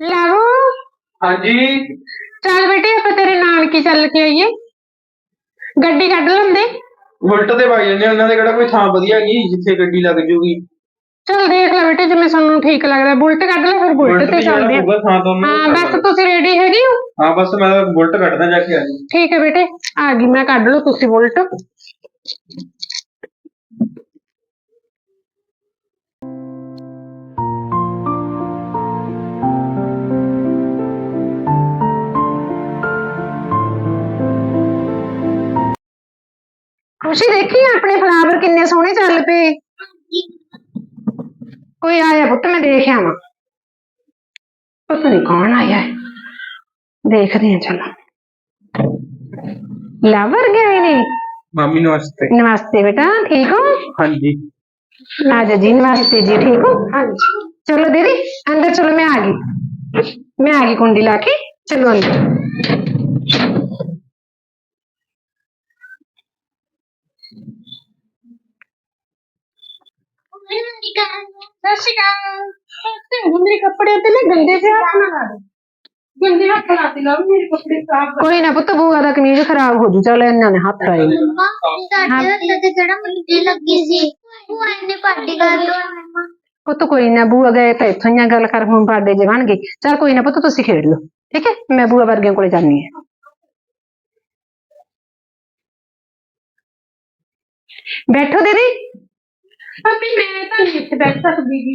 ਲਾਵੋ ਹਾਂਜੀ। ਚੱਲ ਬੇਟੇ ਆਪਾਂ ਤੇਰੇ ਨਾਨਕੀ ਚੱਲ ਕੇ ਆਈਏ। ਗੱਡੀ ਕੱਢ ਲੈਂਦੇ। ਬੁਲਟ ਤੇ ਵਗ ਜਾਂਦੇ ਆ, ਉਹਨਾਂ ਦੇ ਕਿਹੜਾ ਕੋਈ ਥਾਂ ਵਧੀਆ ਹੈਗੀ ਜਿੱਥੇ ਗੱਡੀ ਲੱਗ ਜੂਗੀ। ਚੱਲ ਦੇਖ ਲੈ ਬੇਟੇ ਜਿਵੇਂ ਸਾਨੂੰ ਠੀਕ ਲੱਗਦਾ। ਬੁਲਟ ਕੱਢ ਲੈ ਫਿਰ ਬੁਲਟ ਤੇ ਚੱਲਦੇ ਆ। ਤੋਂ ਹਾਂ ਬਸ ਤੁਸੀਂ ਰੈਡੀ ਹੈਗੇ ਹੋ? ਹਾਂ ਬਸ ਮੈਂ ਬੁਲਟ ਕੱਢਦਾ ਜਾ ਕੇ ਆ ਜੀ ਠੀਕ ਹੈ ਬੇਟੇ ਆ ਗਈ ਮੈਂ ਕੱਢ ਲਓ ਤੁਸੀਂ ਬੁਲਟ। ਖੁਸ਼ੀ ਦੇਖੀ ਆਪਣੇ ਫਲਾਵਰ ਕਿੰਨੇ ਸੋਹਣੇ ਚੱਲ ਪਏ? ਕੋਈ ਆਇਆ ਪੁੱਤ ਮੈਂ ਦੇਖ ਆਵਾਂ। ਪਤਾ ਨਹੀਂ ਕੌਣ ਆਇਆ ਹੈ ਦੇਖਦੇ ਹਾਂ ਚਲੋ। ਲਵਰ ਗਏ ਨੇ ਮਾਮੀ ਨਮਸਤੇ। ਨਮਸਤੇ ਬੇਟਾ ਠੀਕ ਹੋ? ਹਾਂਜੀ। ਰਾਜਾ ਜੀ ਨਮਸਤੇ ਜੀ ਠੀਕ ਹੋ? ਹਾਂਜੀ। ਚਲੋ ਦੀਦੀ ਅੰਦਰ ਚਲੋ ਮੈਂ ਆ ਗਈ। ਮੈਂ ਆ ਗਈ ਕੁੰਡੀ ਲਾ ਕੇ ਚਲੋ ਅੰਦਰ। ਸਤਿ ਸ਼੍ਰੀ ਅਕਾਲ ਤੇ ਮੇਰੇ ਕੱਪੜੇ ਤੇ ਨਾ ਗੰਦੇ ਜਿਹੇ ਹੱਥ ਨਾ ਲਾ ਦੇ ਗੰਦੇ ਹੱਥ ਲਾ ਦੇ ਲਵ ਮੇਰੇ ਕੱਪੜੇ ਸਾਫ਼ ਕੋਈ ਨਾ ਪੁੱਤ ਬੂਆ ਦਾ ਕਮੀਜ਼ ਖਰਾਬ ਹੋ ਜੂ। ਚਲ ਇਹਨਾਂ ਨੇ ਹੱਥ ਲਾਏ ਮੰਮਾ ਸਾਡੇ ਹੱਥ ਤੇ ਕਿਹੜਾ ਮੱਲੀ ਲੱਗੀ ਸੀ ਉਹ ਇਹਨੇ ਪਾਰਟੀ ਕਰ ਦੋ ਮੰਮਾ ਪੁੱਤ, ਕੋਈ ਨਾ ਬੂਆ ਗਏ ਤਾਂ ਇੱਥੋਂ ਹੀ ਆ, ਗੱਲ ਕਰ, ਹੁਣ ਬਾਡੇ ਜੇ ਬਣ ਗਏ। ਚਲ ਕੋਈ ਨਾ ਪੁੱਤ, ਤੁਸੀਂ ਖੇਡ ਲਓ। ਠੀਕ ਹੈ? ਮੈਂ ਬੂਆ ਵਰਗਿਆਂ ਕੋਲੇ ਜਾਣੀ ਹੈ। ਬੈਠੋ ਦੀਦੀ। ਨਹੀਂ ਇੱਥੇ ਬੈਠ ਸਕਦੀ ਜੀ।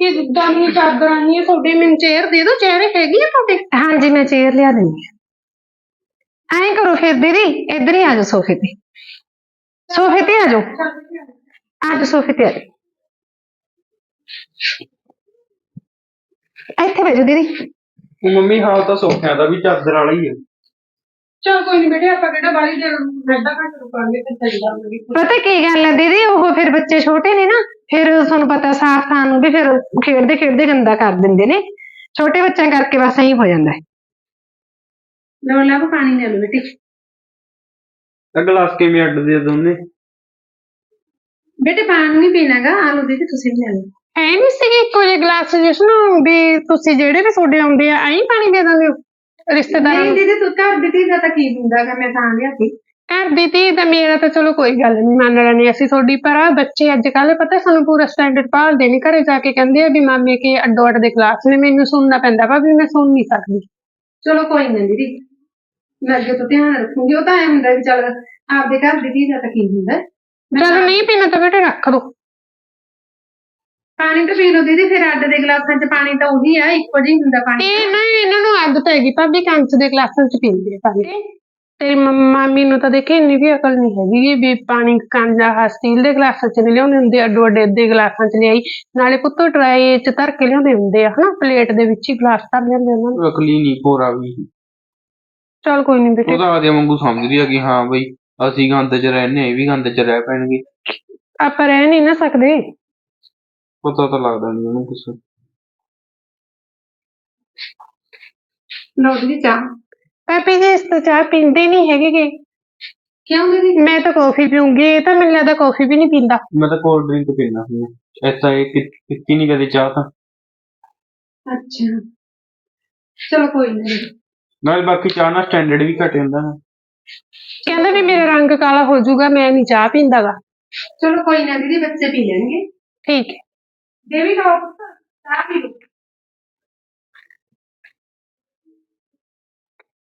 ਇਹ ਜਿੱਦਾਂ ਦੀਆਂ ਚਾਦਰਾਂ ਨਹੀਂ ਤੁਹਾਡੇ ਮੈਨੂੰ ਚੇਅਰ ਦੇ ਦਿਓ। ਚੇਅਰ ਹੈਗੀ ਆ ਤੁਹਾਡੇ? ਹਾਂਜੀ ਮੈਂ ਚੇਅਰ ਲਿਆ ਦਿੰਦੀ ਹਾਂ। ਐਂ ਕਰੋ ਫਿਰ ਦੀਦੀ ਇੱਧਰ ਹੀ ਆ ਜਾਓ ਸੋਫੇ ਤੇ। ਸੋਫੇ ਤੇ ਆ ਜਾਓ। ਆ ਜਾਓ ਸੋਫੇ ਤੇ ਆ ਜਾਓ। ਇੱਥੇ ਬੈਠੋ ਦੀਦੀ। ਮੰਮੀ ਹਾਲ ਤਾਂ ਸੋਫਿਆਂ ਦਾ ਵੀ ਚਾਦਰ ਵਾਲਾ ਹੀ ਹੈ ਚਲ ਕੋਈ ਨਹੀਂ ਬੇਟੇ ਆਪਾਂ ਕਿਹੜਾ ਬਾਲੀ ਦੇਰ ਅੱਧਾ ਘੰਟਾ ਰੁਕਾਂਗੇ ਫਿਰ ਚੱਲ ਜਾਵਾਂਗੇ ਪਤਾ ਕੀ ਗੱਲ ਹੈ ਦੀਦੀ ਉਹ ਫਿਰ ਬੱਚੇ ਛੋਟੇ ਨੇ ਨਾ ਫਿਰ ਤੁਹਾਨੂੰ ਪਤਾ ਸਾਫ਼ ਥਾਂ ਨੂੰ ਵੀ ਫਿਰ ਖੇਡਦੇ ਖੇਡਦੇ ਗੰਦਾ ਕਰ ਦਿੰਦੇ ਨੇ। ਛੋਟੇ ਬੱਚਿਆਂ ਕਰਕੇ ਬਸ ਐਂ ਹੋ ਜਾਂਦਾ ਹੈ। ਲਓ ਲਓ ਪਾਣੀ ਲੈ ਲਓ ਬੇਟੇ। ਤਾਂ ਗਲਾਸ ਕਿਵੇਂ ਅੱਡਦੇ ਆ ਦੋਨੇ? ਬੇਟੇ ਪਾਣੀ ਨਹੀਂ ਪੀਣਾਗਾ ਆਲੂ ਦੇ ਤੁਸੀਂ ਵੀ ਲੈ ਲਓ। ਐ ਨਹੀਂ ਸੀ ਇੱਕੋ ਜਿਹੇ ਗਲਾਸ ਜਿਸ ਨੂੰ ਵੀ ਤੁਸੀਂ ਜਿਹੜੇ ਵੀ ਤੁਹਾਡੇ ਆਉਂਦੇ ਆ ਐਂ ਪਾਣੀ ਦੇ ਦਿੰਦੇ ਹੋ ਰਿਸ਼ਤੇਦਾਰਾਂ ਨਹੀਂ ਨੂੰ ਦੀਦੀ ਤੂੰ ਘਰ ਦੀ ਧੀ ਦਾ ਤਾਂ ਕੀ ਹੁੰਦਾਗਾ ਮੈਂ ਤਾਂ ਲਿਆ ਸੀ। ਘਰ ਦੀ ਧੀ ਤਾਂ ਮੇਰਾ ਤਾਂ ਚਲੋ ਕੋਈ ਗੱਲ ਨਹੀਂ ਮੰਨ ਲੈਣੀ ਅਸੀਂ ਤੁਹਾਡੀ ਪਰ ਆ ਬੱਚੇ ਅੱਜ ਕੱਲ ਪਤਾ ਸਾਨੂੰ ਪੂਰਾ ਸਟੈਂਡਰਡ ਭਾਲਦੇ ਨੇ ਘਰੇ ਜਾ ਕੇ ਕਹਿੰਦੇ ਆ ਵੀ ਮਾਮੇ ਕੇ ਅੱਡੋ ਅੱਡ ਦੇ ਕਲਾਸ ਨੇ ਮੈਨੂੰ ਸੁਣਨਾ ਪੈਂਦਾ ਭਾਵੇਂ ਮੈਂ ਸੁਣ ਨਹੀਂ ਸਕਦੀ। ਚਲੋ ਕੋਈ ਨਾ ਦੀਦੀ ਮੈਂ ਅੱਗੇ ਤੋਂ ਧਿਆਨ ਰੱਖੂੰਗੀ ਉਹ ਤਾਂ ਐ ਹੁੰਦਾ ਵੀ ਚੱਲ ਆਪਦੇ ਘਰ ਦੀ ਧੀ ਦਾ ਤਾਂ ਕੀ ਹੁੰਦਾ? ਚਲੋ ਨਹੀਂ ਪੀਣਾ ਤਾਂ ਬੇਟੇ ਰੱਖ ਦੋ। ਪਾਣੀ ਤਾਂ ਪੀ ਲਓ ਦੀਦੀ ਫਿਰ ਅੱਡ ਦੇ ਗਲਾਸਾਂ 'ਚ ਪਾਣੀ ਤਾਂ ਉਹੀ ਆ ਇੱਕੋ ਜਿਹਾ ਹੀ ਹੁੰਦਾ ਪਾਣੀ। ਇਹ ਨਾ ਇਹਨਾਂ ਨੂੰ ਆਦਤ ਹੈਗੀ ਭਾਬੀ ਕੰਚ ਦੇ ਗਲਾਸਾਂ ਚ ਪੀਂਦੇ ਆ ਪਾਣੀ। ਤੇਰੀ ਮੰਮ- ਮਾਮੀ ਨੂੰ ਤਾਂ ਦੇਖੀ ਇੰਨੀ ਵੀ ਅਕਲ ਨਹੀਂ ਹੈਗੀ ਵੀ ਪਾਣੀ ਕਾਂਜਾ ਹਾ ਸਟੀਲ ਦੇ ਗਲਾਸਾਂ ਚ ਨਹੀਂ ਲਿਆਉਂਦੇ ਹੁੰਦੇ ਅੱਡੋ ਅੱਡੇ ਦੇ ਗਲਾਸਾਂ ਚ ਲਿਆਈ। ਨਾਲੇ ਪੁੱਤੋ ਟਰਾਈ ਚ ਧਰ ਕੇ ਲਿਆਉਂਦੇ ਹੁੰਦੇ ਆ ਹਨਾ? ਪਲੇਟ ਦੇ ਵਿੱਚ ਹੀ ਗਲਾਸ ਧਰ ਲਿਆਉਂਦੇ ਉਹਨਾਂ ਨੂੰ। ਅਕਲੀ ਨਹੀਂ ਪੋਰਾ ਵੀ। ਚਲ ਕੋਈ ਨਹੀਂ ਬੇਟੇ। ਉਹ ਤਾਂ ਆਦੇ ਵਾਂਗੂ ਸਮਝਦੀ ਆ ਕਿ ਹਾਂ ਬਈ ਅਸੀਂ ਗੰਦ 'ਚ ਰਹਿੰਦੇ ਆ ਇਹ ਵੀ ਗੰਦ 'ਚ ਰਹਿ ਪੈਣਗੇ। ਆਪਾਂ ਰਹਿ ਨਹੀਂ ਨਾ ਸਕਦੇ। ਪਤਾ ਤਾਂ ਲੱਗਦਾ ਨਹੀਂ ਉਹਨੂੰ ਕੁਛ। ਲਓ ਦੀਦੀ ਚਾਹ। ਪਾਪੀ ਜੀ ਇਸ ਤੋਂ ਚਾਹ ਪੀਂਦੇ ਨਹੀਂ ਹੈਗੇ ਗੇ। ਕਿਉਂ ਦੀਦੀ? ਮੈਂ ਤਾਂ ਕੌਫੀ ਪੀਉਂਗੀ ਇਹ ਤਾਂ ਮੈਨੂੰ ਲੱਗਦਾ ਕੌਫੀ ਵੀ ਨਹੀਂ ਪੀਂਦਾ। ਮੈਂ ਤਾਂ ਕੋਲਡ ਡਰਿੰਕ ਪੀਂਦਾ ਸੀ। ਐਸਾ ਇਹ ਕਿ- ਪੀਤੀ ਨਹੀਂ ਕਦੇ ਚਾਹ ਤਾਂ। ਅੱਛਾ। ਚਲੋ ਕੋਈ ਨਹੀਂ ਨਾਲ ਬਾਕੀ ਚਾਹ ਨਾਲ ਸਟੈਂਡਰਡ ਵੀ ਘਟ ਜਾਂਦਾ ਹੈ ਕਹਿੰਦਾ ਵੀ ਮੇਰਾ ਰੰਗ ਕਾਲਾ ਹੋ ਜਾਊਗਾ ਮੈਂ ਨਹੀਂ ਚਾਹ ਪੀਂਦਾਗਾ ਚਲੋ ਕੋਈ ਨਾ ਦੀਦੀ ਬੱਚੇ ਪੀ ਲੈਣਗੇ। ਠੀਕ ਹੈ। ਦੇਵੀ ਲਓ ਪੁੱਤ ਚਾਹ ਪੀ ਲਓ।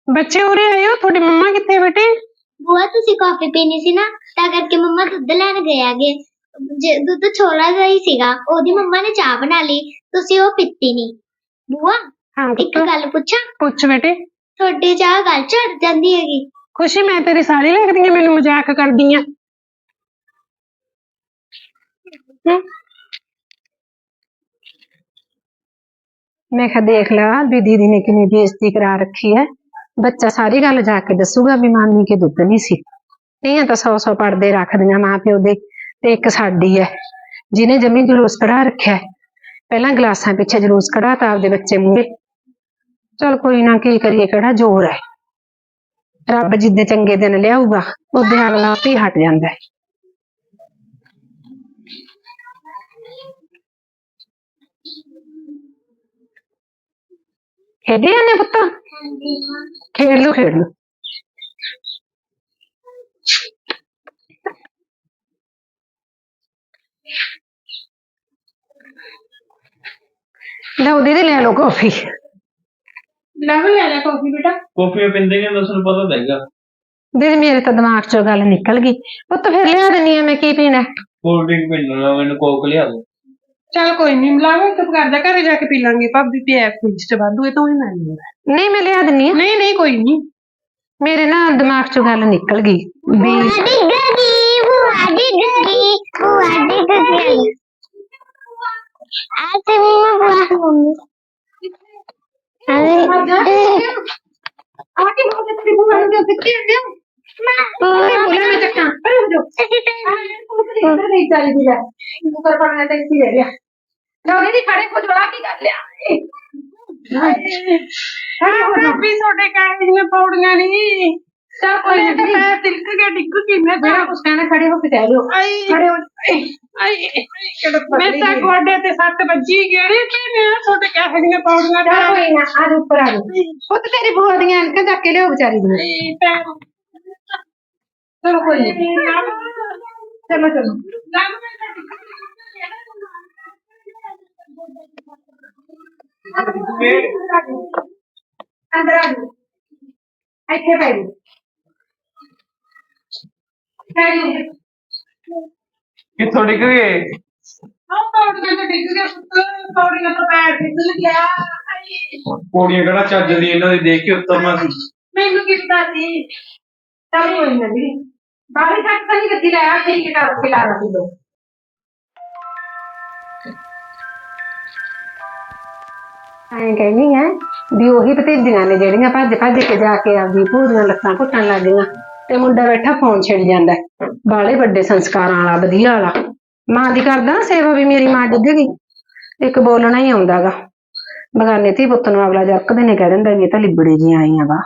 ਬੱਚੇ ਉਰੇ ਆਇਓ ਤੁਹਾਡੀ ਮੰਮਾ ਕਿੱਥੇ ਬੇਟੇ? ਬੁਆ ਤੁਸੀਂ ਕਾਫੀ ਪੀਣੀ ਸੀ ਨਾ ਤਾਂ ਕਰਕੇ ਮੰਮਾ ਦੁੱਧ ਲੈਣ ਗਏ ਆਗੇ ਜੇ ਦੁੱਧ ਥੋੜਾ ਜਿਹਾ ਹੀ ਸੀਗਾ ਉਹਦੀ ਮੰਮਾ ਨੇ ਚਾਹ ਬਣਾ ਲਈ ਤੁਸੀਂ ਉਹ ਪੀਤੀ ਨਹੀਂ ਬੁਆ ਹਾਂ ਇੱਕ ਪੁੱਤ। ਗੱਲ ਪੁੱਛਾਂ? ਪੁੱਛ ਬੇਟੇ। ਤੁਹਾਡੇ ਚਾਹ ਗੱਲ ਚੜ ਜਾਂਦੀ ਹੈਗੀ। ਖੁਸ਼ੀ ਮੈਂ ਤੇਰੀ ਸਾਲੀ ਲੱਗਦੀ ਆ ਮੈਨੂੰ ਮਜ਼ਾਕ ਕਰਦੀ ਆ। ਮੈਂ ਕਿਹਾ ਦੇਖ ਲਾ ਵੀ ਦੀਦੀ ਨੇ ਕਿੰਨੀ ਬੇਇੱਜ਼ਤੀ ਕਰਾ ਰੱਖੀ ਹੈ। ਬੱਚਾ ਸਾਰੀ ਗੱਲ ਜਾ ਕੇ ਦੱਸੂਗਾ ਵੀ ਮਾਮੀ ਕੇ ਦੁੱਧ ਨਹੀਂ ਸੀ। ਇਹ ਤਾਂ ਸੌ ਸੌ ਪੜਦੇ ਰੱਖਦੀਆਂ ਮਾਂ ਪਿਓ ਦੇ ਤੇ ਇੱਕ ਸਾਡੀ ਹੈ, ਜਿਹਨੇ ਜਮੀ ਜਲੂਸ ਕਢਾ ਰੱਖਿਆ ਪਹਿਲਾਂ ਗਲਾਸਾਂ ਪਿੱਛੇ ਜਲੂਸ ਕਢਾਤਾ ਆਪਦੇ ਬੱਚੇ ਮੂਹਰੇ। ਚਲ ਕੋਈ ਨਾ ਕੀ ਕਰੀਏ, ਕਿਹੜਾ ਜ਼ੋਰ ਹੈ। ਰੱਬ ਜਿੱਦੇ ਚੰਗੇ ਦਿਨ ਲਿਆਊਗਾ, ਉਹਦੇ ਅਗਲਾ ਆਪੇ ਹੀ ਹਟ ਜਾਂਦਾ ਹੈ। ਖੇਡੀ ਜਾਂਦੇ ਪੁੱਤ? ਖੇਡ ਲਓ ਖੇਡ ਲਓ। ਲਓ ਦੀਦੀ ਲੈ ਲਓ ਕਾਫੀ। ਲਵ ਲੈ ਲੈ ਕਾਫੀ ਬੇਟਾ। ਕਾਫੀ ਪਿੰਦੇ ਨੇ? ਤੁਹਾਨੂੰ ਪਤਾ ਹੈਗਾ। ਦੀਦੀ ਮੇਰੇ ਤਾਂ ਦਿਮਾਗ ਚੋਂ ਗੱਲ ਨਿਕਲ ਗਈ। ਪੁੱਤ ਫਿਰ ਲਿਆ ਦਿੰਨੀ ਆ ਮੈਂ ਕੀ ਪੀਣਾ? ਕੋਲਡ ਡਰਿੰਕ ਪੀਣਾ ਮੈਨੂੰ ਕੋਕ ਲਿਆ ਦੋ ਚਲ ਕੋਈ ਨਹੀਂ ਮਿਲਾਵੇ ਚੁੱਪ ਕਰਦਾ ਘਰੇ ਜਾ ਕੇ ਪੀ ਲਾਂਗੇ ਭਾਬੀ ਪਿਆ ਫ੍ਰਿਜ ਚ ਵਾਧੂ ਇਹ ਤਾਂ ਹੀ ਮੈਂ ਨਹੀਂ ਨਹੀਂ ਮੈਂ ਲਿਆ ਦਿੰਨੀ ਆ। ਨਹੀਂ ਨਹੀਂ ਕੋਈ ਨਹੀਂ ਮੇਰੇ ਨਾ ਦਿਮਾਗ ਚੋਂ ਗੱਲ ਨਿਕਲ ਗਈ ਵੀ ਡਿੱਗ ਗਈ ਬੁਆ ਡਿੱਗ ਗਈ ਬੁਆ ਡਿੱਗ ਗਈ ਆਸੇ ਮੰਮਾ ਬੁਆ ਆਕੇ ਬਹੁਤ ਅੱਛੀ ਬੁਆ ਨੂੰ ਕਿੱਥੇ ਹੁੰਦੇ ਮੰਮਾ ਬੋਲੇ ਮੈਂ ਚੱਕਾਂ ਅਰੇ ਹੋ ਜਾ ਇੱਧਰ ਨਹੀਂ ਚਾਹੀਦੀ ਹੈ ਉੱਪਰ ਪੜਨਾ ਤੇ ਇੱਥੇ ਰਹਿ ਗਿਆ। ਲੋ ਦੀਦੀ ਖੜੇ ਹੋ ਜਵਾ ਕੀ ਕਰ ਲਿਆ ਹਾਂ ਭਾਬੀ ਤੁਹਾਡੇ ਕਹਿਣ ਦੀਆਂ ਪੌੜੀਆਂ ਨਹੀਂ ਚਲ ਕੋਈ ਨਹੀਂ ਮੈਂ ਤਿਲਕ ਕੇ ਡਿੱਗ ਗਈ ਮੈਂ ਜਿਹੜਾ ਕੁਛ ਕਹਿਣਾ ਖੜੇ ਹੋ ਕੇ ਕਹਿ ਦਿਓ ਆਈ ਖੜੇ ਹੋ ਆਈ ਮੈਂ ਤਾਂ ਗੋਡੇ ਤੇ ਸੱਟ ਵੱਜੀ ਗੇੜੇ ਤੇ ਮੈਂ ਤੁਹਾਡੇ ਕਹਿਣ ਦੀਆਂ ਪੌੜੀਆਂ ਚੱਲ ਕੋਈ ਨਾ ਆ ਜਾ ਉੱਪਰ ਆ ਜਾ ਪੁੱਤ ਤੇਰੀ ਬੂਆ ਦੀਆਂ ਐਨਕਾਂ ਚੱਕ ਕੇ ਲਿਓ ਵਿਚਾਰੀ ਦੀਆਂ ਆਈ ਪੈਰ ਚਲੋ ਕੋਈ ਨਹੀਂ ਚਲੋ ਚਲੋ ਅੰਦਰ ਆ ਜਾ ਇੱਥੇ ਬੈਠ ਜਾ ਬੈਠ ਜਾ ਕਿੱਥੋਂ ਡਿੱਗ ਗਏ? ਹਾਂ ਪੌੜੀਆਂ ਤੇ ਡਿੱਗ ਪੁੱਤ ਪੌੜੀਆਂ ਤੋਂ ਪੈਰ ਫਿਸਲ ਗਿਆ ਪੌੜੀਆਂ ਕਿਹੜਾ ਚੱਜ ਦੀ ਇਹਨਾਂ ਦੀ ਦੇਖ ਕੇ ਉਤਰਨਾ ਸੀ ਮੈਨੂੰ ਕੀ ਪਤਾ ਸੀ? ਚੱਲ ਕੋਈ ਨਾ ਜੀ ਬਾਹਰ ਤੱਕ ਤਾਂ ਨਹੀਂ ਗੱਡੀ ਲਾਇਆ ਠੀਕ ਕਰ ਕੇ ਲਾ ਰੱਖੀ ਦੋ ਐਂ ਕਹਿੰਦੀ ਹੈ ਵੀ ਉਹੀ ਭਤੀਜੀਆਂ ਨੇ ਜਿਹੜੀਆਂ ਭੱਜ ਭੱਜ ਕੇ ਜਾ ਕੇ ਆਪਦੀ ਪੂਰੀਆਂ ਲੱਤਾਂ ਘੁੱਟਣ ਲੱਗ ਗਈਆਂ ਤੇ ਮੁੰਡਾ ਬੈਠਾ ਫੋਨ ਛਿੜ ਜਾਂਦਾ। ਹੈ। ਵੱਡੇ ਸੰਸਕਾਰਾਂ ਵਾਲਾ, ਵਧੀਆ ਵਾਲਾ। ਮਾਂ ਦੀ ਕਰਦਾ ਨਾ ਸੇਵਾ ਵੀ ਮੇਰੀ ਮਾਂ ਡਿੱਗ ਗਈ। ਇੱਕ ਬੋਲਣਾ ਹੀ ਆਉਂਦਾਗਾ ਬਗਾਨੇ ਧੀ ਪੁੱਤ ਨੂੰ ਅਗਲਾ ਜੱਕਦੇ ਨੇ ਕਹਿ ਦਿੰਦਾ ਵੀ ਇਹ ਤਾਂ ਲਿਬੜੇ ਜੀ ਆਈਆਂ ਵਾ।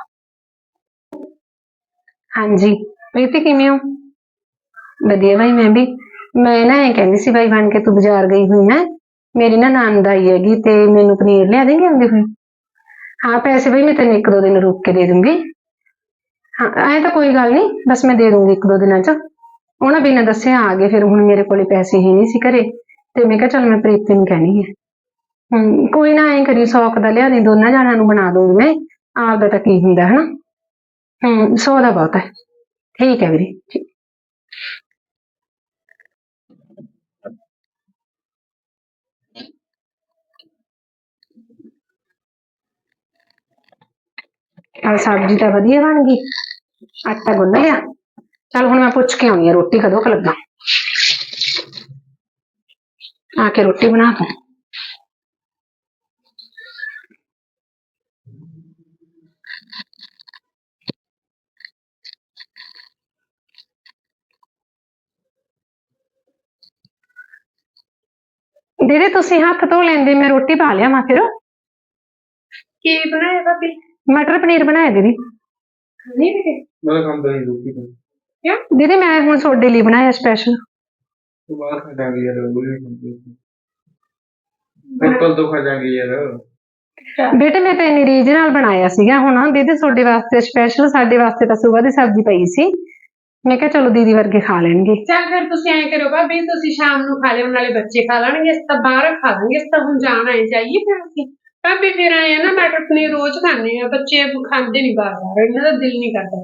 ਹਾਂਜੀ, ਪ੍ਰੀਤੀ ਕਿਵੇਂ ਹੋ? ਵਧੀਆ ਭਾਈ ਮੈਂ ਵੀ। ਮੈਂ ਨਾ ਇਹ ਕਹਿੰਦੀ ਸੀ ਭਾਈ ਬਣ ਕੇ ਤੂੰ ਬਾਜ਼ਾਰ ਗਈ ਹੋਈ ਹੈ। ਮੇਰੀ ਨਾ ਨਣਦ ਆਈ ਹੈਗੀ ਤੇ ਮੈਨੂੰ ਪਨੀਰ ਲਿਆ ਦੇਂਗੇ ਆਉਂਦੇ ਹੋਏ। ਹਾਂ ਪੈਸੇ ਭਾਈ ਮੈਂ ਤੈਨੂੰ ਇੱਕ ਦੋ ਦਿਨ ਰੁਕ ਕੇ ਦੇ ਦੂੰਗੀ। ਹਾਂ ਐ ਤਾਂ ਕੋਈ ਗੱਲ ਨਹੀਂ ਬਸ ਮੈਂ ਦੇ ਦੂੰਗੀ ਇੱਕ ਦੋ ਦਿਨਾਂ ਚ। ਉਹਨਾਂ ਬਿਨਾਂ ਦੱਸਿਆ ਆ ਗਏ ਫਿਰ ਹੁਣ ਮੇਰੇ ਕੋਲੇ ਪੈਸੇ ਹੀ ਨਹੀਂ ਸੀ ਘਰੇ। ਤੇ ਮੈਂ ਕਿਹਾ ਚੱਲ ਮੈਂ ਪ੍ਰੀਤੀ ਨੂੰ ਕਹਿਣੀ ਹੈ ਹਮ, ਕੋਈ ਨਾ ਐਂ ਕਰੀ ਸੌਕ ਦਾ ਲਿਆ ਦੇ ਦੋਨਾਂ ਜਾਣਾਂ ਨੂੰ ਬਣਾ ਦੂੰਗੀ ਮੈਂ। ਆਪਦਾ ਤਾਂ ਕੀ ਹੁੰਦਾ ਹਨਾ? ਹੂੰ ਸੌ ਦਾ ਬਹੁਤ ਹੈ ਠੀਕ ਹੈ ਵੀਰੇ ਠੀਕ। ਚੱਲ ਸਬਜ਼ੀ ਤਾਂ ਵਧੀਆ ਬਣ ਗਈ। ਆਟਾ ਗੁੰਨ ਲਿਆ। ਚੱਲ ਹੁਣ ਮੈਂ ਪੁੱਛ ਕੇ ਆਉਣੀ ਆ ਰੋਟੀ ਕਦੋਂ ਕੁ ਲੱਗਾ? ਆ ਕੇ ਰੋਟੀ ਬਣਾ ਦੂੰ ਦੀਦੀ, ਤੁਸੀਂ ਹੱਥ ਧੋ ਲੈਂਦੇ, ਮੈਂ ਰੋਟੀ ਪਾ ਲਿਆ ਮੈਂ ਫਿਰ। ਕੀ ਬਣਾਇਆ ਭਾਬੀ? ਮਟਰ ਪਨੀਰ ਬਣਾਇਆ ਦੀਦੀ। ਨਹੀਂ ਬੇਟੇ ਮੈਂ ਖਾਂਦਾ ਨਹੀਂ ਰੋਟੀ ਤੋਂ ਕਿਉਂ? ਦੀਦੀ ਮੈਂ ਹੁਣ ਤੁਹਾਡੇ ਲਈ ਬਣਾਇਆ ਸਪੈਸ਼ਲ ਤੂੰ ਬਾਹਰ ਖਾ ਜਾਏਂਗੇ ਯਾਰ ਉਹ ਵੀ ਖਾਂਦੇ। ਅੰਕਲ ਤੋਂ ਖਾ ਜਾਏਂਗੇ ਯਾਰ। ਬੇਟੇ ਮੈਂ ਤਾਂ ਇੰਨੀ ਰੀਝ ਨਾਲ ਬਣਾਇਆ ਸੀਗਾ। ਹੁਣ ਦੀਦੀ ਤੁਹਾਡੇ ਵਾਸਤੇ ਸਪੈਸ਼ਲ ਸਾਡੇ ਵਾਸਤੇ ਤਾਂ ਸਵੇਰ ਦੀ ਸਬਜ਼ੀ ਪਈ ਸੀ। ਮੈਂ ਕਿਹਾ ਚਲੋ ਦੀਦੀ ਵਰਗੇ ਖਾ ਲੈਣਗੇ। ਚੱਲ ਫਿਰ ਤੁਸੀਂ ਐਂ ਕਰੋ ਭਾਬੀ ਤੁਸੀਂ ਸ਼ਾਮ ਨੂੰ ਖਾ ਲਿਓ ਨਾਲੇ ਬੱਚੇ ਖਾ ਲੈਣਗੇ ਅਸੀਂ ਤਾਂ ਬਾਹਰ ਖਾ ਲਾਂਗੇ ਅਸੀਂ ਤਾਂ ਹੁਣ ਜਾਣਾ ਹੈ ਜਾਈਏ ਫਿਰ ਅਸੀਂ। ਭਾਬੀ ਫਿਰ ਆਏ ਆ ਨਾ ਮਟਰ ਪਨੀਰ ਰੋਜ਼ ਖਾਂਦੇ ਆ ਬੱਚੇ ਖਾਂਦੇ ਨਹੀਂ ਬਾਹਰ ਬਾਹਰ ਇਹਨਾਂ ਦਾ ਦਿਲ ਨਹੀਂ ਕਰਦਾ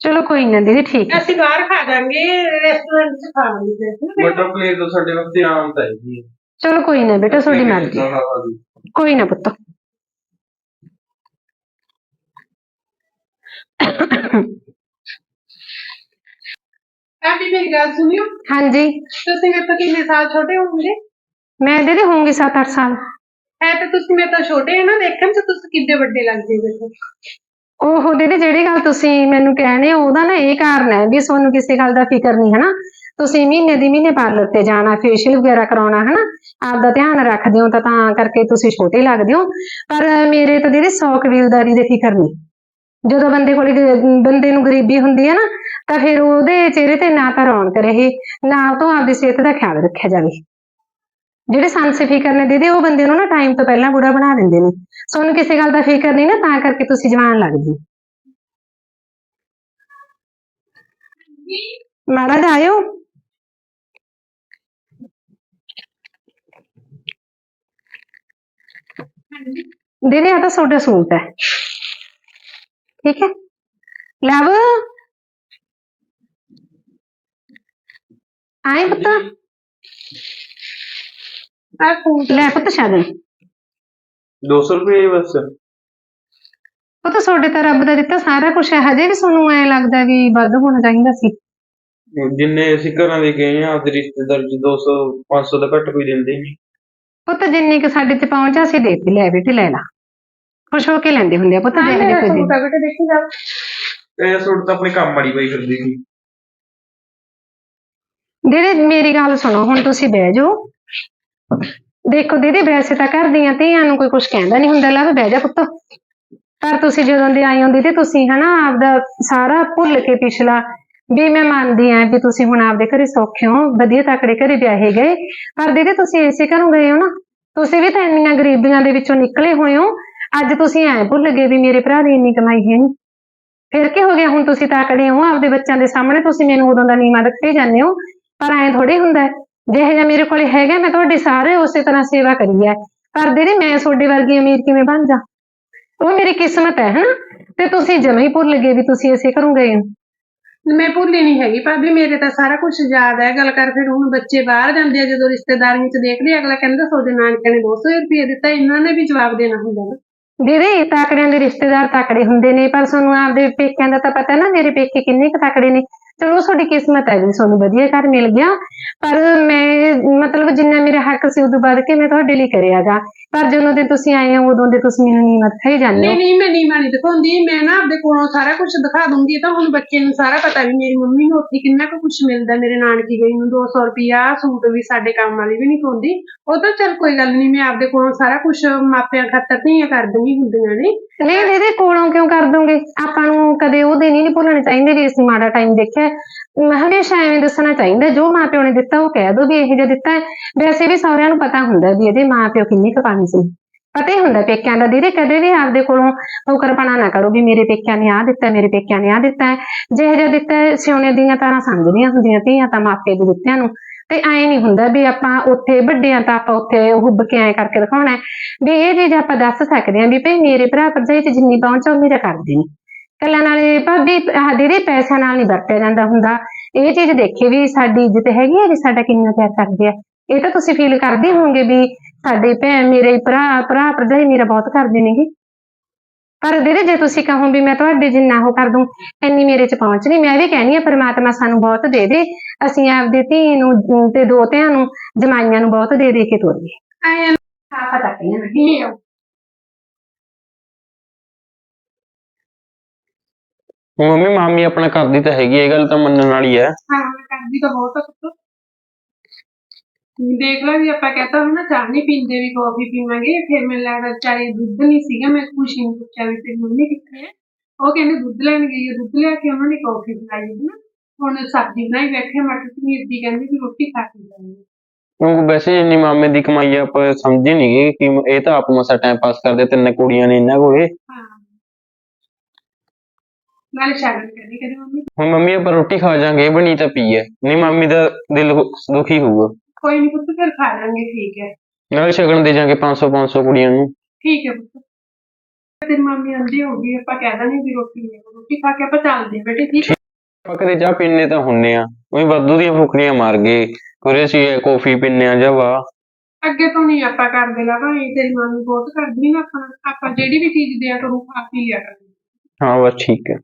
ਚਲੋ ਕੋਈ ਨਾ ਦੀਦੀ ਠੀਕ ਹੈ ਅਸੀਂ ਬਾਹਰ ਖਾ ਜਾਾਂਗੇ ਰੈਸਟੋਰੈਂਟ 'ਚ ਖਾ ਲਾਂਗੇ ਫਿਰ। ਮਟਰ ਪਨੀਰ ਤਾਂ ਸਾਡੇ ਵਾਸਤੇ ਆਮ ਤਾਂ ਹੈਗੀ ਹੈ ਚਲੋ ਕੋਈ ਨਾ ਬੇਟਾ ਤੁਹਾਡੀ ਮਰਜ਼ੀ। ਹਾਂ, ਹਾਂ, ਹਾਂ। ਕੋਈ ਨਾ ਪੁੱਤ। ਭਾਬੀ ਮੇਰੀ ਗੱਲ ਸੁਣਿਓ? ਹਾਂਜੀ। ਤੁਸੀਂ ਮੇਰੇ ਤੋਂ ਕਿੰਨੇ ਸਾਲ ਛੋਟੇ ਹੋਵੋਗੇ? ਮੈਂ ਦੀਦੀ ਹੋਊਂਗੀ 7-8 ਸਾਲ। ਹੈ ਤਾਂ ਤੁਸੀਂ ਮੇਰੇ ਤੋਂ ਛੋਟੇ ਹੋ ਨਾ ਦੇਖਣ 'ਚ ਤੁਸੀਂ ਕਿੱਡੇ ਵੱਡੇ ਲੱਗਦੇ ਹੋ ਉਹ ਦੀਦੀ, ਜਿਹੜੀ ਗੱਲ ਤੁਸੀਂ ਮੈਨੂੰ ਕਹਿੰਦੇ ਹੋ, ਉਹਦਾ ਨਾ ਇਹ ਕਾਰਨ ਹੈ ਵੀ ਤੁਹਾਨੂੰ ਕਿਸੇ ਗੱਲ ਦਾ ਫਿਕਰ ਨਹੀਂ, ਹਨਾ? ਤੁਸੀਂ ਮਹੀਨੇ ਦੀ ਮਹੀਨੇ ਪਾਰਲਰ ਤੇ ਜਾਣਾ ਫੇਸ਼ੀਅਲ ਵਗੈਰਾ ਕਰਾਉਣਾ, ਹਨਾ? ਆਪਦਾ ਧਿਆਨ ਰੱਖਦੇ ਹੋ ਤਾਂ ਤਾਂ ਕਰਕੇ ਤੁਸੀਂ ਛੋਟੇ ਲੱਗਦੇ ਹੋ। ਪਰ ਮੇਰੇ ਤਾਂ ਦੀਦੀ, ਸੌ ਕਬੀਲਦਾਰੀ ਦੇ ਫਿਕਰ ਨਹੀਂ ਜਦੋਂ ਬੰਦੇ ਕੋਲ ਬੰਦੇ ਨੂੰ ਗਰੀਬੀ ਹੁੰਦੀ ਹੈ ਨਾ, ਤਾਂ ਫਿਰ ਉਹਦੇ ਚਿਹਰੇ ਤੇ ਨਾ ਤਾਂ ਰੌਣਕ ਰਹੇ, ਨਾ ਉਹ ਤੋਂ ਆਪਦੀ ਸਿਹਤ ਦਾ ਖਿਆਲ ਰੱਖਿਆ ਜਾਵੇ। ਜਿਹੜੇ ਸੰਸ ਫਿਕਰ ਨੇ ਦੀਦੀ, ਉਹ ਬੰਦੇ ਨੂੰ ਨਾ ਟਾਈਮ ਤੋਂ ਪਹਿਲਾਂ ਬੁੜਾ ਬਣਾ ਦਿੰਦੇ ਨੇ। ਤੁਹਾਨੂੰ ਕਿਸੇ ਗੱਲ ਦਾ ਫਿਕਰ ਨਹੀਂ ਨਾ, ਤਾਂ ਕਰਕੇ ਤੁਸੀਂ ਜਵਾਨ ਲੱਗਦੇ। ਹੋ। ਮਾੜਾ ਆਇਓ। ਦੀਦੀ ਆ ਤਾਂ ਤੁਹਾਡਾ ਸੂਟ ਹੈ। ਠੀਕ ਹੈ। ਲਵ। ਆਏ ਪੁੱਤ। ਆ ਸੂਟ ਲੈ ਪੁੱਤ ਸ਼ਗਨ 200 ਰੁਪਏ ਬਸ। ਉਹ ਤਾਂ ਤੁਹਾਡੇ ਤਾਂ ਰੱਬ ਦਾ ਦਿੱਤਾ ਸਾਰਾ ਕੁਝ ਹੈ ਹਜੇ ਵੀ ਤੁਹਾਨੂੰ ਐ ਲੱਗਦਾ ਵੀ ਵੱਧ ਹੋਣਾ ਚਾਹੀਦਾ ਸੀ। ਜਿੰਨੇ ਅਸੀਂ ਘਰਾਂ ਦੇ ਗਏ ਆ ਆਪਦੇ ਰਿਸ਼ਤੇਦਾਰ ਚ 200 500 ਦਾ ਘੱਟ ਕੋਈ ਦਿੰਦੇ ਨਹੀਂ। ਪੁੱਤ ਜਿੰਨੀ ਕਿ ਸਾਡੇ ਤੇ ਪਹੁੰਚਾ ਸੀ ਦੇ ਦਿੱਤੀ ਲੈ ਬੇਟੀ ਲੈ ਲਾ। ਖੁਸ਼ ਹੋ ਕੇ ਲੈਂਦੇ ਹੁੰਦੇ ਆ ਪੁੱਤ ਦੇ ਦੇ ਕੋਈ ਆ ਬੇਟੇ ਦੇਖੀ ਜਾ। ਇਹ ਸੂਟ ਤਾਂ ਆਪਣੇ ਕੰਮ ਵਾਲੀ ਪਾਈ ਫਿਰਦੀ ਸੀ। ਦੀਦੀ ਮੇਰੀ ਗੱਲ ਸੁਣੋ ਹੁਣ ਤੁਸੀਂ ਬਹਿ ਜਾਓ। ਦੇਖੋ ਦੀਦੀ ਵੈਸੇ ਤਾਂ ਘਰ ਦੀਆਂ ਧੀਆਂ ਨੂੰ ਕੋਈ ਕੁਝ ਕਹਿੰਦਾ ਨਹੀਂ ਹੁੰਦਾ ਲੱਭ ਬਹਿ ਜਾ ਪੁੱਤ। ਪਰ ਤੁਸੀਂ ਜਦੋਂ ਦੇ ਆਏ ਹੋ ਦੀਦੀ, ਤੁਸੀਂ ਹਨਾ ਆਪਦਾ ਸਾਰਾ ਭੁੱਲ ਕੇ ਪਿਛਲਾ ਵੀ ਮੈਂ ਮੰਨਦੀ ਆਂ ਵੀ ਤੁਸੀਂ ਹੁਣ ਆਪਦੇ ਘਰੇ ਸੌਖੇ ਹੋ, ਵਧੀਆ ਤਕੜੇ ਘਰੇ ਵਿਆਹੇ ਗਏ। ਪਰ ਦੀਦੀ ਤੁਸੀਂ ਇਸੇ ਘਰੋਂ ਗਏ ਹੋ ਨਾ, ਤੁਸੀਂ ਵੀ ਤਾਂ ਇੰਨੀਆਂ ਗਰੀਬੀਆਂ ਦੇ ਵਿੱਚੋਂ ਨਿਕਲੇ ਹੋਏ ਹੋ। ਅੱਜ ਤੁਸੀਂ ਐ ਭੁੱਲ ਗਏ ਵੀ ਮੇਰੇ ਭਰਾ ਦੀ ਇੰਨੀ ਕਮਾਈ ਹੈ ਨਹੀਂ ਫਿਰ ਕੀ ਹੋ ਗਿਆ? ਹੁਣ ਤੁਸੀਂ ਤਾਕੜੇ ਹੋ, ਆਪਦੇ ਬੱਚਿਆਂ ਦੇ ਸਾਹਮਣੇ ਤੁਸੀਂ ਮੈਨੂੰ ਉਦੋਂ ਦਾ ਨੀਵਾਂ ਰੱਖੇ ਜਾਂਦੇ ਹੋ। ਪਰ ਐ ਥੋੜੇ ਹੁੰਦਾ। ਜਿਹੋ ਜਿਹਾ ਮੇਰੇ ਕੋਲ ਹੈਗਾ ਮੈਂ ਤੁਹਾਡੀ ਸਾਰੇ ਉਸੇ ਤਰ੍ਹਾਂ ਸੇਵਾ ਕਰੀ ਹੈ ਪਰ ਦੀਦੀ ਮੈਂ ਤੁਹਾਡੇ ਵਰਗੀ ਅਮੀਰ ਕਿਵੇਂ ਬਣ ਜਾ? ਉਹ ਮੇਰੀ ਕਿਸਮਤ ਹੈ ਹਨਾ? ਤੇ ਤੁਸੀਂ ਜਮੇ ਹੀ ਭੁੱਲ ਗਏ ਵੀ ਤੁਸੀਂ ਇਸੇ ਘਰੋਂ ਗਏ ਹੋ। ਮੈਂ ਭੁੱਲੀ ਨਹੀਂ ਹੈਗੀ ਭਾਬੀ ਮੇਰੇ ਤਾਂ ਸਾਰਾ ਕੁਝ ਯਾਦ ਹੈ ਗੱਲ ਕਰ ਫਿਰ ਹੁਣ ਬੱਚੇ ਬਾਹਰ ਜਾਂਦੇ ਆ ਜਦੋਂ ਰਿਸ਼ਤੇਦਾਰੀਆਂ 'ਚ ਦੇਖਦੇ ਆ, ਅਗਲਾ ਕਹਿੰਦਾ ਤੁਹਾਡੇ ਨਾਨਕਿਆਂ ਨੇ 200 ਰੁਪਏ ਦਿੱਤਾ ਇਹਨਾਂ ਨੇ ਵੀ ਜਵਾਬ ਦੇਣਾ ਹੁੰਦਾ ਨਾ। ਦੀਦੀ, ਤਾਕੜਿਆਂ ਦੇ ਰਿਸ਼ਤੇਦਾਰ ਤਾਕੜੇ ਹੁੰਦੇ ਨੇ, ਪਰ ਤੁਹਾਨੂੰ ਆਪਦੇ ਪੇਕਿਆਂ ਦਾ ਤਾਂ ਪਤਾ ਨਾ, ਮੇਰੇ ਪੇਕੇ ਕਿੰਨੇ ਕੁ ਤਾਕੜੇ ਨੇ। ਚਲੋ ਤੁਹਾਡੀ ਕਿਸਮਤ ਹੈ ਵੀ ਤੁਹਾਨੂੰ ਵਧੀਆ ਘਰ ਮਿਲ ਗਿਆ। ਪਰ ਮੈਂ, ਮਤਲਬ ਜਿੰਨਾ ਮੇਰਾ ਹੱਕ ਸੀ, ਉਦੋਂ ਵੱਧ ਕੇ ਮੈਂ ਤੁਹਾਡੇ ਲਈ ਕਰਿਆਗਾ। ਪਰ ਜਦੋਂ ਦੇ ਤੁਸੀਂ ਆਏ ਹੋ, ਉਦੋਂ ਦੇ ਤੁਸੀਂ ਮੈਨੂੰ ਨੀਮਤ ਖਾਈ ਜਾਂਦੇ ਹੋ। ਨਹੀਂ ਮੈਂ ਨੀਵਾਂ ਨਹੀਂ ਦਿਖਾਉਂਦੀ। ਮੈਂ ਨਾ ਆਪਦੇ ਕੋਲੋਂ ਸਾਰਾ ਕੁਝ ਦਿਖਾ ਦੂੰਗੀ ਇਹ ਤਾਂ ਹੁਣ ਬੱਚੇ ਨੂੰ ਸਾਰਾ ਪਤਾ ਵੀ ਮੇਰੀ ਮੰਮੀ ਨੂੰ ਉੱਥੇ ਕਿੰਨਾ ਕੁ ਕੁਝ ਮਿਲਦਾ ਮੇਰੇ ਨਾਨਕੀ ਗਈ ਨੂੰ 200 ਰੁਪਿਆ ਸੂਟ ਵੀ ਸਾਡੇ ਕੰਮ ਵਾਲੀ ਵੀ ਨਹੀਂ ਪਾਉਂਦੀ। ਉਹ ਤਾਂ ਚਲ ਕੋਈ ਗੱਲ ਨਹੀਂ, ਮੈਂ ਆਪਦੇ ਕੋਲੋਂ ਸਾਰਾ ਕੁਝ ਮਾਪਿਆਂ ਖਾਤਰ ਧੀਆਂ ਕਰ ਦਿੰਦੀ ਹੁੰਦੀਆਂ ਨੇ। ਨਹੀਂ ਦੀਦੀ ਕੋਲੋਂ ਕਿਉਂ ਕਰ ਦੋਗੇ? ਆਪਾਂ ਨੂੰ ਕਦੇ ਉਹ ਦਿਨ ਹੀ ਨਹੀਂ ਭੁੱਲਣੇ ਚਾਹੀਦੇ ਵੀ ਅਸੀਂ ਮਾੜਾ ਟਾਈਮ ਦੇਖਿਆ। ਮ- ਹਮੇਸ਼ਾ ਐਵੇਂ ਦੱਸਣਾ ਚਾਹੀਦਾ ਜੋ ਮਾਪਿਓ ਨੇ ਦਿੱਤਾ ਉਹ ਕਹਿ ਦੋ ਵੀ ਇਹ ਜਿਹਾ ਦਿੱਤਾ। ਹੈ। ਵੈਸੇ ਵੀ ਸਹੁਰਿਆਂ ਨੂੰ ਪਤਾ ਹੁੰਦਾ ਵੀ ਇਹਦੇ ਮਾਪਿਓ ਕਿੰਨੀ ਕਪਾਣੀ ਸੀ। ਪਤਾ ਹੀ ਹੁੰਦਾ ਪੇਕਿਆਂ ਦਾ ਦੀਦੀ ਕਦੇ ਵੀ ਆਪਦੇ ਕੋਲੋਂ ਫੁਕਰਪਣਾ ਨਾ ਕਰੋ ਵੀ ਮੇਰੇ ਪੇਕਿਆਂ ਨੇ ਆਹ ਦਿੱਤਾ ਮੇਰੇ ਪੇਕਿਆਂ ਨੇ ਆਹ ਦਿੱਤਾ। ਹੈ। ਜਿਹੋ ਜਿਹਾ ਦਿੱਤਾ ਹੈ, ਸਿਉਣੇ ਦੀਆਂ ਤਾਰਾਂ ਸਮਝਦੀਆਂ ਹੁੰਦੀਆਂ ਧੀਆਂ ਤਾਂ ਮਾਪੇ ਦੇ ਦਿੱਤਿਆਂ ਨੂੰ। ਤੇ ਐ ਨਹੀਂ ਹੁੰਦਾ ਵੀ ਆਪਾਂ ਉੱਥੇ ਵੱਡਿਆਂ ਤਾਂ ਆਪਾਂ ਉੱਥੇ ਹੁੱਬ ਕੇ ਐ ਕਰਕੇ ਦਿਖਾਉਣਾ ਵੀ ਇਹ ਚੀਜ਼ ਆਪਾਂ ਦੱਸ ਸਕਦੇ ਹਾਂ ਵੀ ਭਈ ਮੇਰੇ ਭਰਾ ਭਰਜਾਈ ਚ ਜਿੰਨੀ ਪਹੁੰਚ ਆ ਉਹ ਮੇਰਾ ਕਰਦੇ ਨੇ। ਕੱਲਾ ਨਾਲੇ ਭਾਬੀ ਆਹ ਦੀਦੀ ਪੈਸਿਆਂ ਨਾਲ ਨਹੀਂ ਵਰਤਿਆ ਜਾਂਦਾ ਹੁੰਦਾ। ਇਹ ਚੀਜ਼ ਦੇਖੀ ਵੀ ਸਾਡੀ ਇੱਜ਼ਤ ਹੈਗੀ ਹੈ ਵੀ ਸਾਡਾ ਕਿੰਨਾ ਪਿਆਰ ਕਰਦੇ ਆ। ਇਹ ਤਾਂ ਤੁਸੀਂ ਫੀਲ ਕਰਦੇ ਹੋਵੋਗੇ ਵੀ ਸਾਡੇ ਭੈਣ ਮੇਰੇ ਭਰਾ ਭਰਾ ਭਰਜਾਈ ਮੇਰਾ ਬਹੁਤ ਕਰਦੇ ਨੇਗੇ। ਪਰ ਦੀਦੀ ਜੇ ਤੁਸੀਂ ਕਹੋ ਵੀ ਮੈਂ ਤੁਹਾਡੇ ਜਿੰਨਾ ਉਹ ਕਰ ਦੂੰ ਇੰਨੀ ਮੇਰੇ ਚ ਪਹੁੰਚ ਨਹੀਂ ਮੈਂ ਵੀ ਕਹਿੰਦੀ ਆ ਪ੍ਰਮਾਤਮਾ ਸਾਨੂੰ ਬਹੁਤ ਦੇ ਦੇ। ਅਸੀਂ ਆਪਦੀ ਧੀ ਨੂੰ ਤੇ ਦੋ ਧਿਆਂ ਨੂੰ ਜਮਾਈਆਂ ਨੂੰ ਬਹੁਤ ਦੇ ਦੇ ਕੇ ਤੋਰੀਏ। ਆਇਆ ਆਪਾਂ ਚੱਕੀਆਂ ਨਹੀਂ ਆ ਮੰਮੀ ਮਾਮੀ ਆਪਣਾ ਕਰਦੀ ਤਾਂ ਹੈਗੀ ਇਹ ਗੱਲ ਤਾਂ ਮੰਨਣ ਵਾਲੀ ਹੈ ਹਾਂ ਕਰਦੀ ਤਾਂ ਬਹੁਤ ਆ ਪੁੱਤ। ਦੇਖ ਲਓ ਵੀ ਆਪਾਂ ਕਹਤਾ ਹੁਣ ਨਾ ਚਾਹ ਨਹੀਂ ਪੀਂਦੇ ਵੀ ਕਾਫੀ ਪੀਵਾਂਗੇ। ਫਿਰ ਮੈਨੂੰ ਲੱਗਦਾ ਚਾਰੇ ਦੁੱਧ ਨਹੀਂ ਸੀਗਾ ਮੈਂ ਖੁਸ਼ੀ ਨੂੰ ਪੁੱਛਿਆ ਵੀ ਤੇਰੀ ਮੰਮੀ ਕਿੱਥੇ ਹੈ ਉਹ ਕਹਿੰਦੇ ਦੁੱਧ ਲੈਣ ਗਈ ਹੈ ਦੁੱਧ ਲਿਆ ਕੇ ਉਹਨਾਂ ਨੇ ਕਾਫੀ ਬਣਾਈ ਹੈ ਨਾ ਹੁਣ ਸਬਜ਼ੀ ਬਣਾਈ ਬੈਠੇ ਮਟਰ ਪਨੀਰ ਦੀ ਕਹਿੰਦੀ ਵੀ ਰੋਟੀ ਖਾ ਕੇ ਜਾਣੀ ਕਿਉਂਕਿ ਵੈਸੇ ਇੰਨੀ ਮਾਮੇ ਦੀ ਕਮਾਈ ਆਪਾਂ ਸਮਝੇ ਨਹੀਂ ਗਏ ਕਿ ਇਹ ਤਾਂ ਆਪ ਮਸਾ ਟਾਈਮ ਪਾਸ ਕਰਦੇ ਤਿੰਨ ਕੁੜੀਆਂ ਨੇ ਇਹਨਾਂ ਕੋਲੇ। ਨਾਲੇ ਸ਼ਾਗਰ ਕਹਿੰਦੀ ਕਹਿੰਦੀ ਮੰਮੀ। ਹੁਣ ਮੰਮੀ ਆਪਾਂ ਰੋਟੀ ਖਾ ਜਾਾਂਗੇ ਬਣੀ ਤਾਂ ਹੈ ਨਹੀਂ ਮਾਮੀ ਦਾ ਦਿਲ ਦੁਖੀ ਹੋਊਗਾ। ਕੋਈ ਨਹੀਂ ਪੁੱਤ ਫਿਰ ਖਾ ਲਾਂਗੇ ਠੀਕ ਹੈ। ਨਾਲੇ ਸ਼ਗਨ ਦੇ ਜਾਾਂਗੇ 500 500 ਕੁੜੀਆਂ ਨੂੰ। ਠੀਕ ਹੈ ਪੁੱਤ। ਤੇਰੀ ਮੰਮੀ ਆਂਦੀ ਹੋਗੀ ਆਪਾਂ ਕਹਿ ਦਾਂਗੇ ਵੀ ਰੋਟੀ ਲੈ ਲਓ। ਰੋਟੀ ਖਾ ਕੇ ਆਪਾਂ ਚੱਲਦੇ ਹਾਂ ਬੇਟੇ ਠੀਕ ਹੈ। ਆਪਾਂ ਕਦੇ ਚਾਹ ਪੀਣੇ ਤਾਂ ਹੁੰਨੇ ਆ ਉਹੀ ਵਾਧੂ ਦੀਆਂ ਫੁਕਰੀਆਂ ਮਾਰ ਗਏ। ਕੁਰੇ ਸੀ ਕਾਫੀ ਪੀਣੇ ਆ ਜਾਂ ਵਾ ਅੱਗੇ ਤੋਂ ਨਹੀਂ ਆਪਾਂ ਕਰਦੇ ਲਾਗਾ ਇਹ ਤੇਰੀ ਮੰਮੀ ਬਹੁਤ ਕਰਦੀ ਨਾ ਆਪਾਂ ਆਪਾਂ ਜਿਹੜੀ ਵੀ ਚੀਜ਼ ਦਿਆ ਕਰੂ ਆਪ ਹੀ ਲਿਆ ਕਰਾਂਗੇ ਹਾਂ ਬਸ ਠੀਕ ਹੈ।